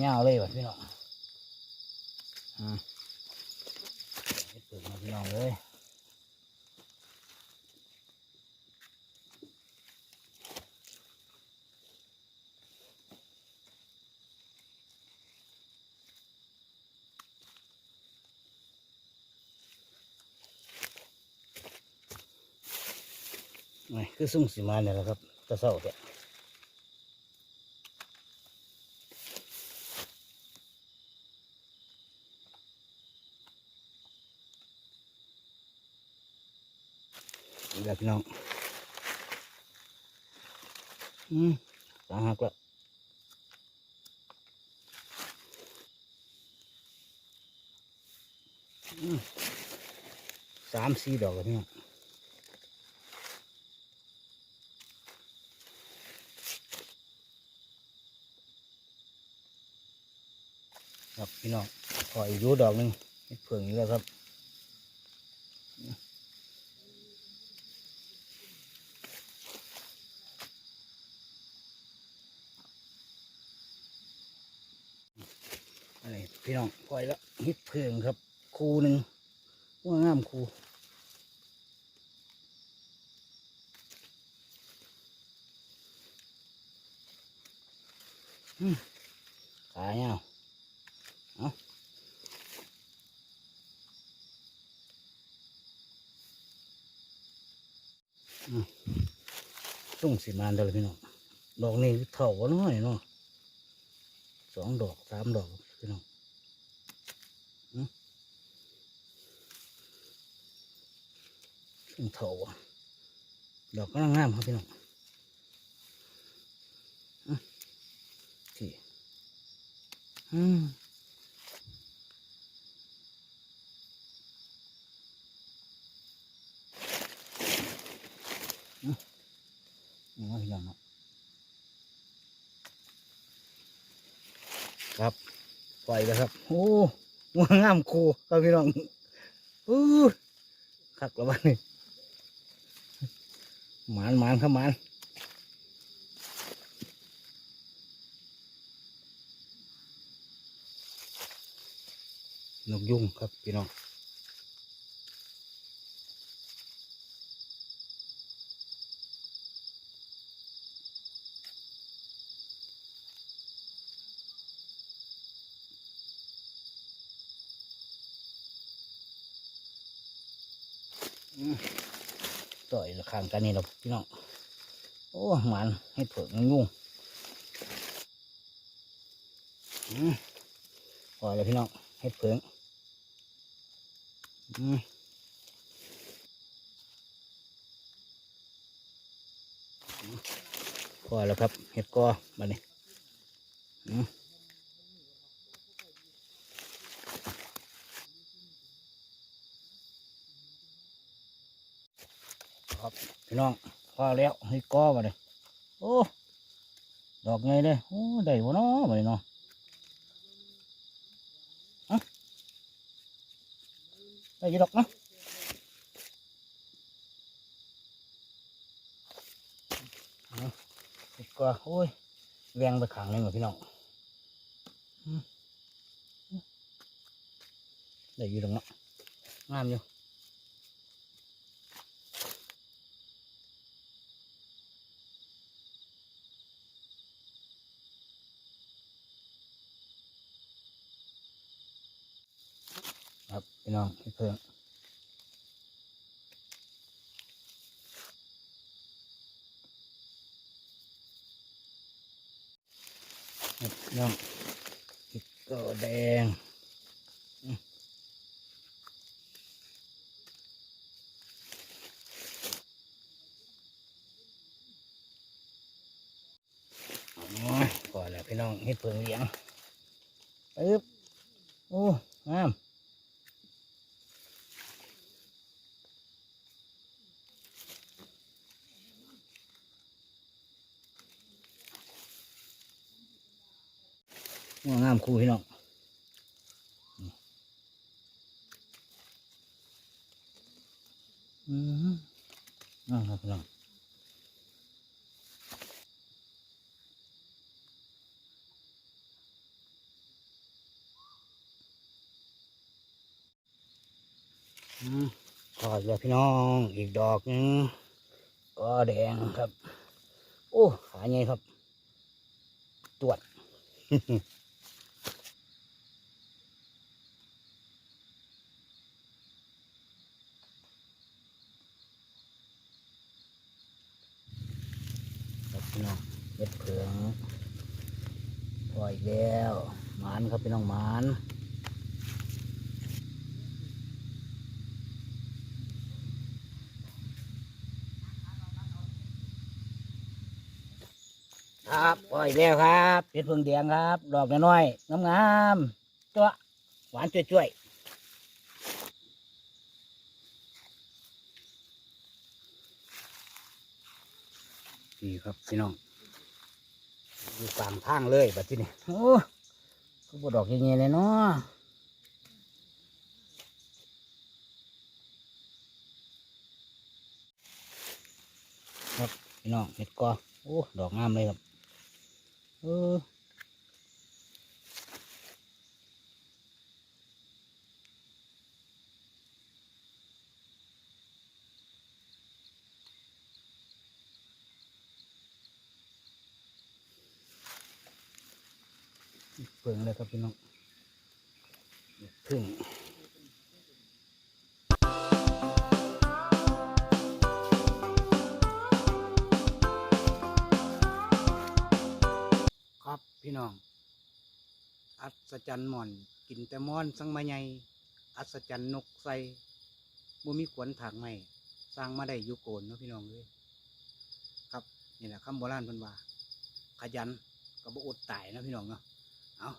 ขาเงาวเลยว่ะพี่น้องอืมเปิดมาพี่น้องเลยนี่คือสุ่งสีมาเนี่ยแหละครับแตะเศร้าแี่แหละพี่น้อง อืมสาหักแล้วสามสี่ดอกแล้วพี่น้องครับพี่น้องขออีกรูดอกหนึ่งเห็ดเผืองอีกแล้วครับ พี่น้องปล่อยแล้วฮิตเพิงครับ คูหนึ่งว่างามคูขาเงาเอาอืมส่งสีมานเด้อเลยพี่น้อง ดอกนี้เท่ากันน้อยเนาะสองดอกสามดอกพี่น้องอืม ขึ้นเถาดอกก็งามครับพี่น้องอืมที่อืมนี่ว่าพี่น้องเนครับปล่อยแล้วครับ โอ้งางามคูครับพี่น้องอู้คักแล้วบ้านนี่ หมานหมานครับหมานนกยุงครับพี่น้องอืม ต่อยละข้างกันนี่เราพี่น้องโอ้หมานให้เผือกนกยุงปล่อยเลยพี่น้องให้เผือกพอแล้วครับเห็ดกอมาเนี่ย ครับพี่น้องพอแล้วเห็ดกอมาเลยโอ้ดอกไงเลยโอ้ได้บ่เนาะมาเลยเนาะอะได้ยี่ดอกเนาะดีกว่าโอ้ยแวงไปขังเลยเหรอพี่น้องได้ยู่ตรงนั้นงามอยู่ พี่น้องพี่เพิ่งครับพี่น้องพริกก็แดงก่อนแล้วพี่น้องเฮ็ดเพิ่งเลี้ยงปึ๊บโอ้งาม่างามคู่พี่น้องอืมอ่าครับพี่น้องอืมขอดแล้วพี่น้องอีกดอกนึงก็แดงครับ โอ้ ขาใหญ่ครับ ตรวจ เม็ดเผืองปล่อยอีกแล้วหมานครับพี่น้องหมานครับปล่อยแล้วครับเม็ดเผืองแดงครับ ดอกน้อยๆงามๆตัวหวานจ้วยๆนี่ครับพี่น้อง อยู่กลางทางเลยแบบที่นี่โอ้ก็บดอกเงี้ยเลยเนาะครับพี่น้องเห็ดกอโอ้ดอกงามเลยครับเออ ลยครับพี่น้องพึ่งครับพี่น้อง อัศจรรย์หม่อน กินแต่มอนสังมาใหญ่อัศจรรย์นกใสบ่มีขวนถากไม่สร้างมาได้ยุโกนเนาะพี่น้องเลยครับนี่แหละคำโบราณพิ่นว่า ขยันก็บ่อดตายนะพี่น้องเนาะเอา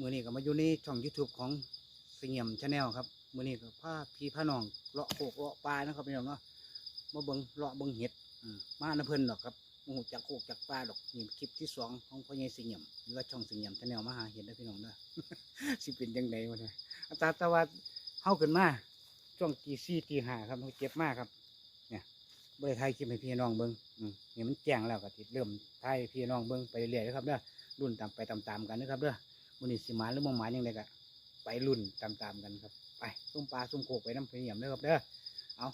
มือนี้ก็มาอยู่ในช่อง YouTube ของเสียมชาแนลครับมือนี้ก็พาพี่พาน้องเลาะโขกเลาะปลานะครับพี่น้องเนาะมาเบิงเลาะเบิงเห็ดอืมมาน้ำเพิ่นหรอกครับโอ้โหจากโขกจากปลาดอกนี่คลิปที่สองของพ่อใหญ่เสียมหรือว่าช่องเสียมชาแนลมาหาเห็ดนะพี่น้องเด้อสิเป็นยังไงวะเนี่ยอาจารย์ตะวันเฮาขึ้นมาช่วงตีสี่ตีห้าครับเขาเก็บมากครับ เนี่ยบริไทยคลิปให้พี่น้องเบิ้งอืมเนี่ยมันแจ้งแล้วก็ติเริ่มไทยพี่น้องเบิ้งไปเรื่อยๆนะครับเด้อรุ่นตามไปตามๆกันนะครับเด้อ มันนี่สิมาหรือมองหมายังไงก็ไปรุ่นตามๆกันครับ ไปซุ่มปลาซุ่มโขกไปน้ำเพียมเด้อครับเด้อเอา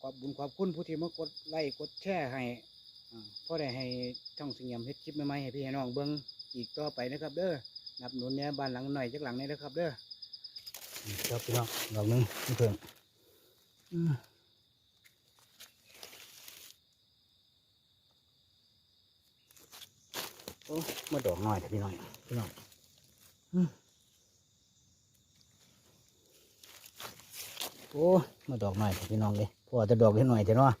ขอบบุญขอบคุณผู้ที่มากดไลค์กดแชร์ให้อ่าพ่อได้ให้ช่องเสียมเฮ็ดคลิปใหม่ๆให้พี่ให้น้องเบิ้งอีกต่อไปนะครับ เด้อนับหนุนเนี่ยบ้านหลังหน่อยจักหลังนี้นะครับ เด้อครับพี่น้องดอกนึงนี่เพิ่งอืมโอ้มาดอกหน่อยเถอะพี่น้องพี่น้อง โอ้มาดอกหน่อยพี่น้องเลยพอจะดอกเล็กหน่อยเถอะเนาะ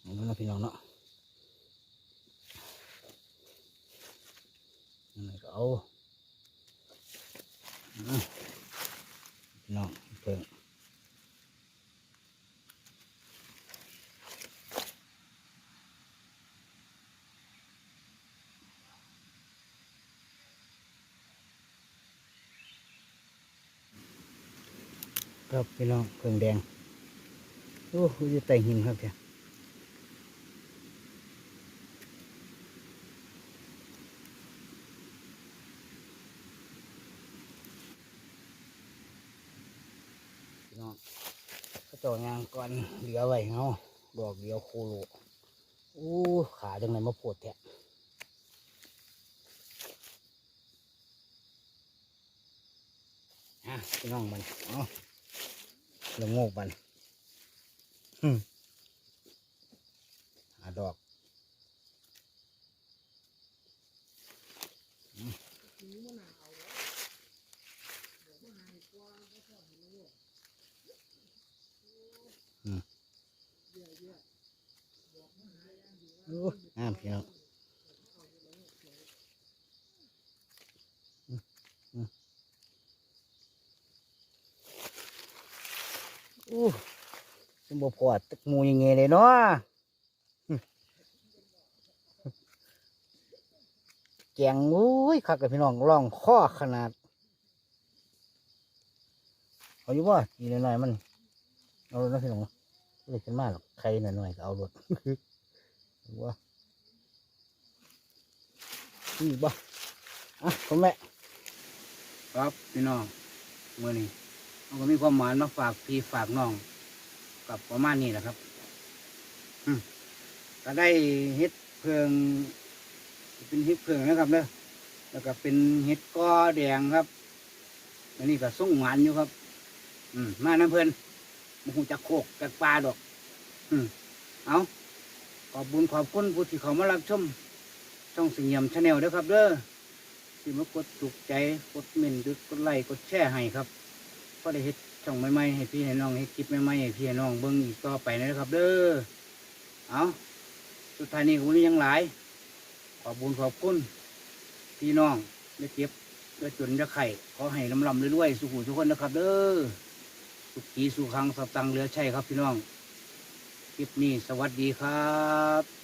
เอาเนาะพี่น้องเนาะอันนี้ก็เอาอืมพี่น้องเพิ่ง ครับพี่น้องเพิ่งแดงโอ้ยอยู่ใต้หินครับเจ้าพี่น้องก็ต่อยางก่อนเหลือไว้เงาดอกเดียวโคโลโอ้ขาจังไหนมาปวดแทะฮะพี่น้องมันเอ๋อ เรื่องโงกมันอืมหาดอกอืมอืมโอ้งามพี่น้องอืมอืมโอ้บูรณ์พอตึกมูยังไงเลยเนาะแกงโอ้ยคักกับพี่น้องร่องข้อขนาด เอาอยู่ว่าอีหน่อยๆมัน เอาแล้วพี่น้องไม่ได้ขึ้นมาหรอกใครหน่อยๆก็เอารถว่านี่บ่อะผมแม่ครับพี่น้องเมื่อนี้ เราก็มีความหมายมาฝากพี่ฝากน้องกับประมาณนี้แหละครับก็ได้เฮ็ดเพิง เป็นเฮ็ดเพิงนะครับเด้อแล้วก็เป็นเฮ็ดก้อแดงครับอันนี้ก็ส่งหวานอยู่ครับ อืมมาน้ำเพลินมันคงจะโคกจากปลาดอก อืมเอาขอบบุญขอบคุณผู้ที่เขามารับชมช่องสิงเงียมชาแนลด้วยครับเด้อที่มากดถูกใจกดเมนต์หรือกดไลค์กดแชร์ให้ครับ ก็ได้เฮ็ดช่องใหม่ๆให้พี่ให้น้องเฮ็ดคลิปใหม่ๆให้พี่ให้น้องเบิ่งอีกต่อไปนะครับ เด้อเอาสุดท้ายนี้คุณยังหลาย ขอบบุญขอบคุณพี่น้องได้เก็บได้จนได้ไข่ขอให้ลำลำเรื่อยๆสุขุทุกคนนะครับ เด้อสุขีสุขังสตังเหลือใช่ครับพี่น้องคลิปนี้สวัสดีครับ